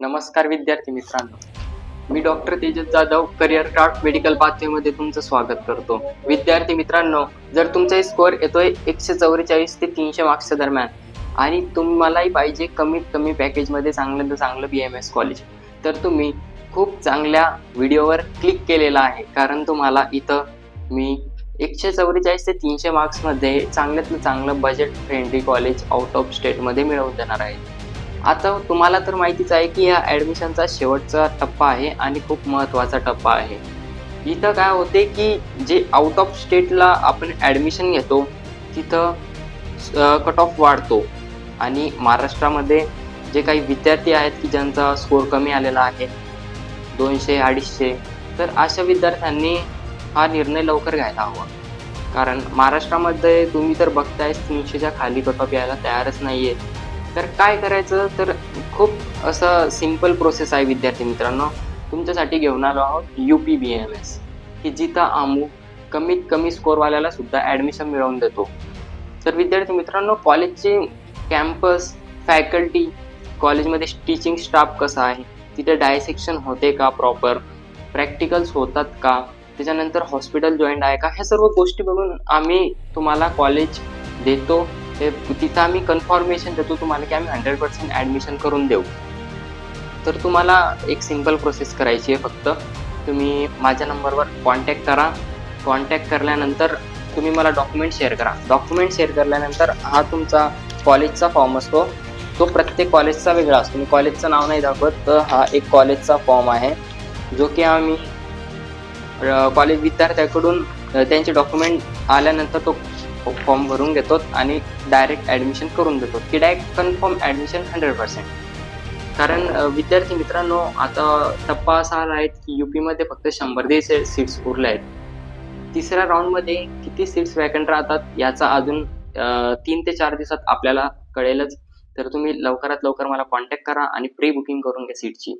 नमस्कार विद्यार्थी मित्रांनो. मी doctor Tejas Jadhav career craft medical पाथवेमध्ये तुमचं स्वागत करतो. विद्यार्थी मित्रांनो जर तुमचा स्कोअर येतोय एकशे चौवेचाळीस ते तीनशे मार्क्सच्या दरम्यान आणि तुम्हालाही पाहिजे कमीत कमी पॅकेजमध्ये चांगलं तर चांगलं बी एम एस कॉलेज तर तुम्ही खूप चांगल्या व्हिडिओवर क्लिक केलेला आहे. कारण तुम्हाला इथं मी एकशे चौवेचाळीस ते तीनशे मार्क्समध्ये चांगल्यातलं चांगलं budget friendly college out of स्टेटमध्ये मिळवून देणार आहे. आता तुम्हाला तर माहितीच आहे की या ॲडमिशनचा शेवटचा टप्पा आहे आणि खूप महत्त्वाचा टप्पा आहे. इथं काय होते की जे आउट ऑफ स्टेटला आपण ॲडमिशन घेतो तिथं कट ऑफ वाढतो. आणि महाराष्ट्रामध्ये जे काही विद्यार्थी आहेत की ज्यांचा स्कोअर कमी आलेला आहे दोनशे अडीचशे तर अशा विद्यार्थ्यांनी हा निर्णय लवकर घ्यायला हवा. कारण महाराष्ट्रामध्ये तुम्ही तर बघताय तीनशेच्या खाली कट ऑफ यायला तयारच नाही आहे तर काय करायचं? तर खूप असं सिंपल प्रोसेस आहे विद्यार्थी मित्रांनो. तुमच्यासाठी घेऊन आलो आहोत U P B M S की जिथं आमू कमीत कमी स्कोरवाल्याला सुद्धा ॲडमिशन मिळवून देतो. तर विद्यार्थी मित्रांनो कॉलेजचे कॅम्पस फॅकल्टी कॉलेजमध्ये टीचिंग स्टाफ कसा आहे? तिथे डायसेक्शन होते का प्रॉपर प्रॅक्टिकल्स होतात का? त्याच्यानंतर हॉस्पिटल जॉईंट आहे का? ह्या सर्व गोष्टी बघून आम्ही तुम्हाला कॉलेज देतो. ते तिथं आम्ही कन्फर्मेशन देतो तुम्हाला की आम्ही हंड्रेड पर्सेंट ॲडमिशन करून देऊ. तर तुम्हाला एक सिंपल प्रोसेस करायची आहे फक्त. तुम्ही माझ्या नंबरवर कॉन्टॅक्ट करा. कॉन्टॅक्ट करल्यानंतर तुम्ही मला डॉक्युमेंट शेअर करा. डॉक्युमेंट शेअर केल्यानंतर हा तुमचा कॉलेजचा फॉर्म असतो. तो प्रत्येक कॉलेजचा वेगळा असतो. मी कॉलेजचं नाव नाही दाखवत तर हा एक कॉलेजचा फॉर्म आहे. जो की आम्ही कॉलेज विद्यार्थ्याकडून त्यांचे डॉक्युमेंट आल्यानंतर तो फॉर्म भरून घेतो आणि डायरेक्ट ॲडमिशन करून देतो. की direct confirm admission hundred percent कारण विद्यार्थी मित्रांनो आता टप्पा असा आला आहे की यू पीमध्ये फक्त शंभर दे सीट्स उरल्या आहेत. तिसऱ्या राऊंडमध्ये किती सीट्स वॅकंट राहतात याचा अजून तीन ते चार दिवसात आपल्याला कळेलच. तर तुम्ही लवकरात लवकर मला कॉन्टॅक्ट करा आणि प्री बुकिंग करून घ्या सीटची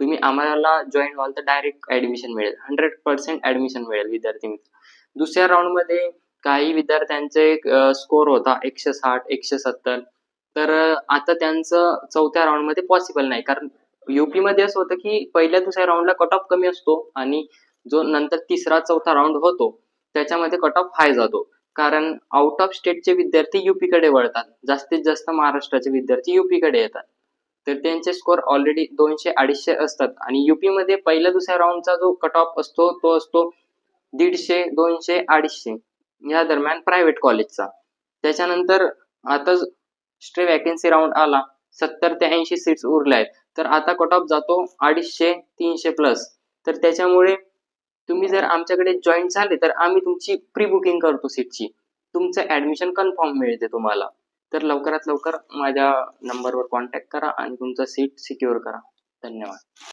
तुम्ही आम्हाला जॉईन व्हाल तर डायरेक्ट ॲडमिशन मिळेल. हंड्रेड पर्सेंट ॲडमिशन मिळेल विद्यार्थी मित्र. दुसऱ्या राऊंडमध्ये काही विद्यार्थ्यांचे स्कोअर होता एकशे साठ एकशे सत्तर तर आता त्यांचं चौथ्या राऊंडमध्ये पॉसिबल नाही. कारण युपी मध्ये असं होतं की पहिल्या दुसऱ्या राऊंडला कट ऑफ कमी असतो आणि जो नंतर तिसरा चौथा राऊंड होतो त्याच्यामध्ये कट ऑफ हाय जातो. कारण आउट ऑफ स्टेटचे विद्यार्थी युपी कडे वळतात. जास्तीत जास्त महाराष्ट्राचे विद्यार्थी युपी कडे येतात. तर त्यांचे स्कोअर ऑलरेडी दोनशे अडीचशे असतात. आणि युपी मध्ये पहिल्या दुसऱ्या राऊंडचा जो कट ऑफ असतो तो असतो दीडशे दोनशे अडीचशे. या दरम्यान प्रायव्हेट कॉलेजचा त्याच्यानंतर आता स्ट्रे वॅकन्सी राऊंड आला. सत्तर ते ऐंशी सीट्स उरल्या आहेत. तर आता कट ऑफ जातो अडीचशे तीनशे प्लस तर त्याच्यामुळे तुम्ही जर आमच्याकडे जॉईन झाले तर आम्ही तुमची प्री बुकिंग करतो सीटची तुमचं ऍडमिशन कन्फर्म मिळते तुम्हाला तर लवकरात लवकर माझ्या नंबरवर कॉन्टॅक्ट करा आणि तुमचं सीट सिक्युअर करा. धन्यवाद.